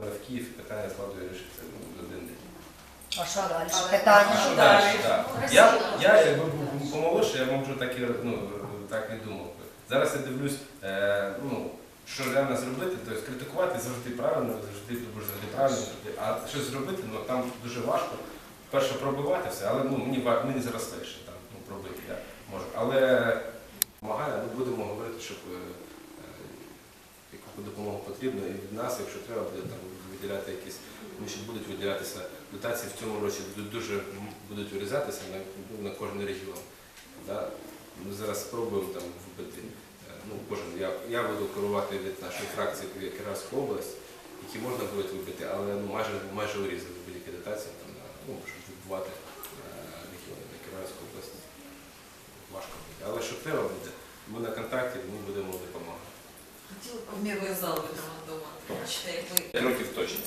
в Київ питання складу вирішиться ну, за один день. А що далі? Але- Питання. Що Далі? Я, я якби був помолодше, я можу так і ну, так не думав. би. Зараз я дивлюсь, е, ну, що реально зробити, тобто критикувати завжди правильно, завжди ти будеш завжди правильно, завжди. а щось зробити, ну там дуже важко. Перше пробивати все, але ну, мені, ва- мені зараз легше там, ну, пробити я можу. Але допомагає, ну, будемо говорити, щоб е, яку допомогу потрібно і від нас, якщо треба, буде там виділяти якісь, тому що будуть виділятися дотації в цьому році дуже будуть вирізатися на, на кожен регіон. Да? Ми зараз спробуємо там вбити. е, Ну, кожен, я, я буду керувати від нашої фракції Кіровську область, які можна буде вибити, але ну, майже, майже урізали будь-які дотації там, на, ну, щоб відбувати е, регіони на Кіровську область. Важко буде. Але що треба буде, ми на контакті, ми будемо допомагати. П'ять років точно.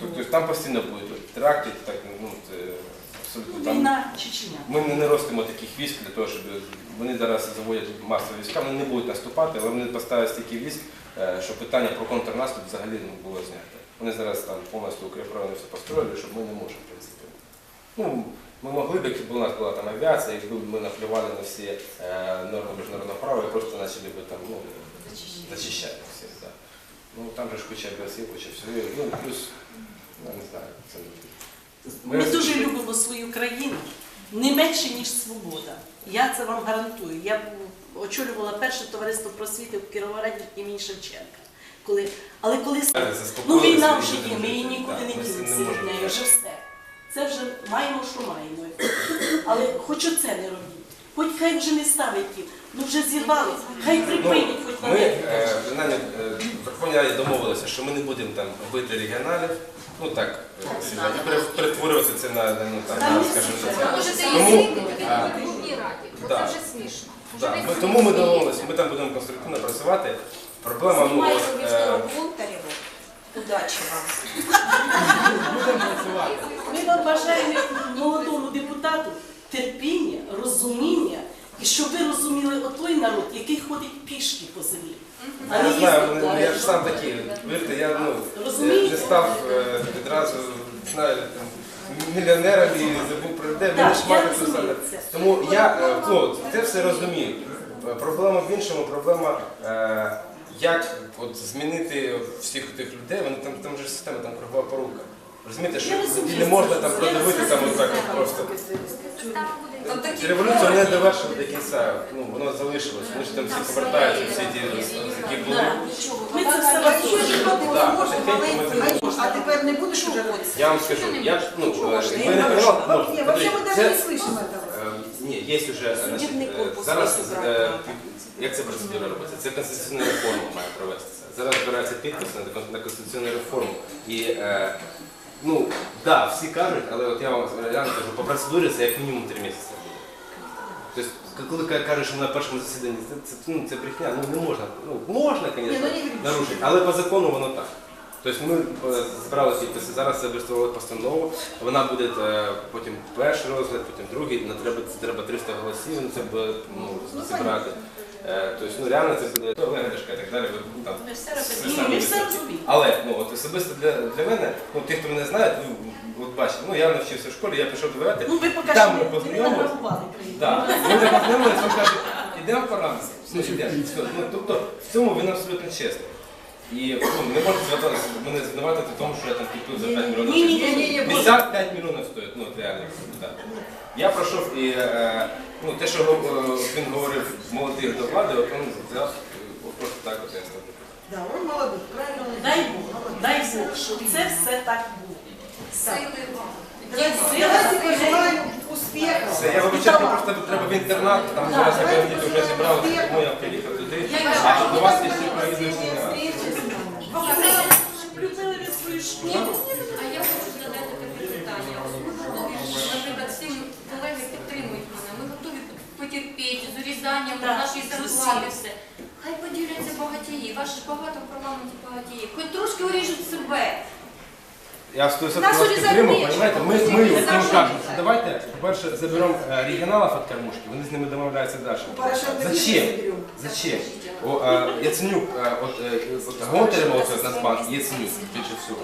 Тобто там постійно будуть теракти, так, ну, це абсолютно там. Війна Чечня. Ми не ростимо таких військ для того, щоб вони зараз заводять масові війська, вони не будуть наступати, але вони поставлять стільки військ, е, що питання про контрнаступ взагалі не було знято. Вони зараз там повністю укріпровані все построїли, щоб ми не можемо, в принципі. Ну, ми могли б, якби у нас була там авіація, якби ми наплювали на всі е, норми міжнародного права і просто почали би там ну, зачищати всіх. Да. Ну там же ж куча агресів, куча всього. Ну, плюс, ну, не знаю, це не Ми дуже любимо свою країну не менше, ніж свобода. Я це вам гарантую. Я б очолювала перше товариство просвіти в Кіровограді імені Шевченка. Коли, але коли ну, війна вже є, ми її нікуди не ділимося від неї, вже все. Це вже маємо, що маємо. Але хоч оце не робіть. Хоч хай вже не ставить їх, ну вже зірвали, хай припинять хоч на Ми них. е, принаймні, е, в Верховній Раді домовилися, що ми не будемо там бити регіоналів, ну так, е, і пере- перетворювати це на, ну, там, на скажімо, на це. Можете Тому, її звільнити а, Верховній Раді. Бо да. це вже смішно. Вже Да, ми, тому ми домовилися, ми там будемо конструктивно працювати. Проблема, ну, от, е. Удачі вам. будемо працювати. Ми вам бажаємо молодому депутату терпіння, розуміння, і щоб ви розуміли отой народ, який ходить пішки по землі. А Я не знаю, їздить вони- я ж сам такий, вірте, я ну, Розумієте? не став е, відразу, знаю, там, мільйонером і забув про людей, мені Так, ж я мати розумію це. Тому я е, ну, це все розумію. Е, Проблема в іншому, проблема, е, як от, змінити всіх тих людей, вони там, там же система, там кругова порука. Розумієте, що Я розумію, не можна це- там я продивити там розумію, отак це от просто. Там буде Там такі Революцію не довершили до кінця, ну воно залишилось. Вони ж там всі повертаються, всі ті, які були. Да. Ми це все Да, розуміємо. потихеньку ми це А теперь не будешь уже ходить? Я вам скажу, я ну, э, Не вы не можешь. понимал, ну, Вообще, вообще мы смотрите, даже не це- слышим этого. Е, Ні, є вже значить, Судебний е, корпус зараз весь е, обрати. під- як ця процедура робиться? Це конституційна реформа має провестися. Зараз збирається підпис на конституційну реформу. І е, ну да, всі кажуть, але от я вам реально кажу, по процедурі це як мінімум три місяці буде. Тобто, коли ка- кажуть, що на першому засіданні це, це, ну, це брехня, ну не можна. Ну можна, звісно, ну нарушити, але по закону воно так. Тобто ми е, збирали підписи, зараз зареєстрували постанову, вона буде е, потім перший розгляд, потім другий, треба, треба 300 голосів, ну, це буде ну, зібрати. Е, Тобто, ну реально це буде вигадашка і так далі. ви, ну, там, все розуміємо. самі ми все розуміємо. Але ну, от особисто для, для мене, ну ті, хто мене знає, ви от бачите, ну я навчився в школі, я пішов довіряти. Ну ви поки Там ми країну. Да. Ми вже познайомилися, він каже, ідемо по рамці. Ну, ідемо. Все. Ну, тобто в цьому він абсолютно чесний. І ну, не можна звертатися, мене звинуватити в тому, що я там купив за 5 мільйонів. Ні, ні, ні, ні, ні, Місця 5 мільйонів стоять, ну от реально. Так. Я пройшов і е, ну, те, що е, він говорив молодих до влади, от він взяв е, просто так от. Да, он молодой, правильно Дай. Бог, Молодой. дай Бог, щоб це все так було. сили вам. Давайте пожелаем успеха. Все, я вибачаю, просто треба в інтернат, там зараз я вже зібрав, тому я приїхав туди. А до вас потерпіти з урізанням Так, нашої зарплати. все. Хай поділяться багатії. Вас ж багато в парламенті багатії. Хоч трошки уріжуть себе. Я 100% Нас підтримую, понимаєте? Ми, ми ми, їм кажемо, що давайте, по-перше, заберемо е, регіоналів від кормушки, вони з ними домовляються далі. Порошенко Зачем? заберем. Зачем? О, е, Яценюк, е, от, е, от Гонтарєва, от Нацбанк, Яценюк, більше всього.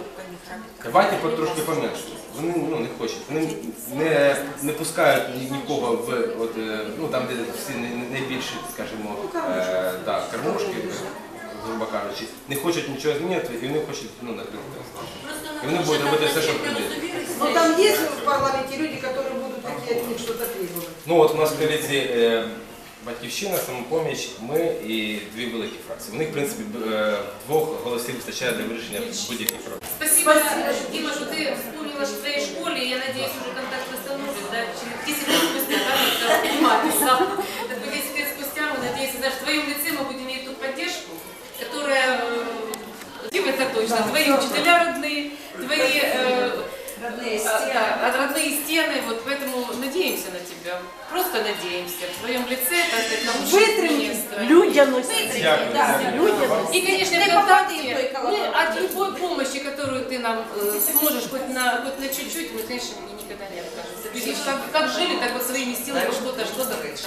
Давайте по- трошки поменше. Вони ну, не хочуть. Вони не, не пускають ні- нікого в от, е, ну, там, де всі най- най- найбільші, скажімо, е, да, кормушки, кажучи, не хочуть нічого змінювати і вони хочуть ну, накрити. Просто І вони будуть робити все, що прийде. Но там есть в парламенте люди, которые будут такие от них что-то требовать. Ну от у нас в коаліції е, Батьківщина, самопоміч, ми і дві великі фракції. У них, в принципі, б- е, двох голосів вистачає для вирішення будь-яких проблем. Спасибо, Дима, что ты вспомнила о своей школе. Я надеюсь, уже контакт твои учителя родные, твои э, Родные а, да, а родные стены, вот поэтому надеемся на тебя. Просто надеемся. В твоем лице, так сказать, научного Витримки. Да. Людяності. И, конечно, Не ВКонтакте попади в той мы колокол. от любой помощи, которую ты нам э, сможешь хоть на, хоть на чуть-чуть, мы, конечно, никогда не откажемся. Как, как жили, так вот своими силами что-то, что-то стараемся.